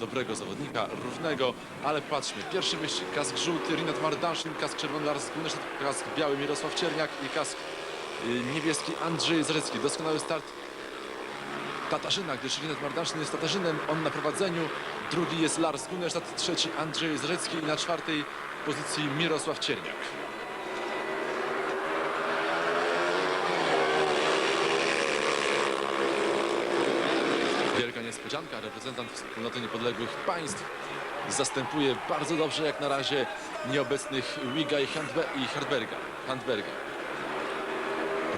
dobrego zawodnika, równego, ale patrzmy, pierwszy wyścig, kask żółty, Rinat Mardaszyn, kask czerwony Lars Gunesztat, kask biały Mirosław Cierniak i kask y, niebieski Andrzej Zarecki. Doskonały start Tatarzyna, gdyż Rinat Mardaszyn jest Tatarzynem, on na prowadzeniu, drugi jest Lars Gunesztat, trzeci Andrzej Zarecki i na czwartej pozycji Mirosław Cierniak. Wielka niespodzianka, reprezentant wspólnoty niepodległych państw zastępuje bardzo dobrze jak na razie nieobecnych Wiga i, Handbe i Hardberga. Handberga.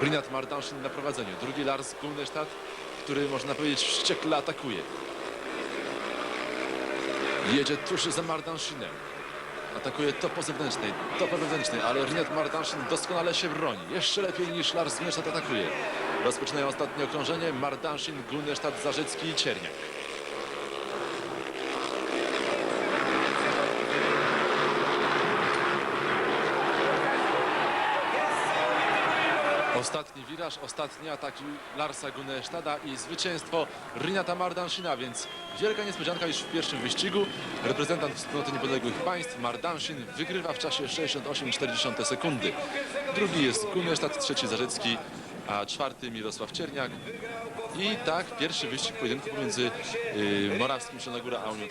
Rinat Mardanszyn na prowadzeniu. Drugi Lars Kulnestadt, który można powiedzieć wściekle atakuje. Jedzie tuż za Mardanszynem. Atakuje to po zewnętrznej, to po wewnętrznej, ale Rinat Mardanszyn doskonale się broni. Jeszcze lepiej niż Lars Gunesztat atakuje. Rozpoczynają ostatnie okrążenie. Mardanszyn, Gunesztat, Zarzecki i Cierniak. Ostatni wiraż, ostatni atak Larsa Gunesztada i zwycięstwo Rinata Mardanshina, więc wielka niespodzianka już w pierwszym wyścigu. Reprezentant wspólnoty niepodległych państw Mardanshin wygrywa w czasie 68,4 sekundy. Drugi jest Gunesztad, trzeci Zarzecki, a czwarty Mirosław Cierniak. I tak pierwszy wyścig pojedynku pomiędzy y, Morawskim Zielona a Unią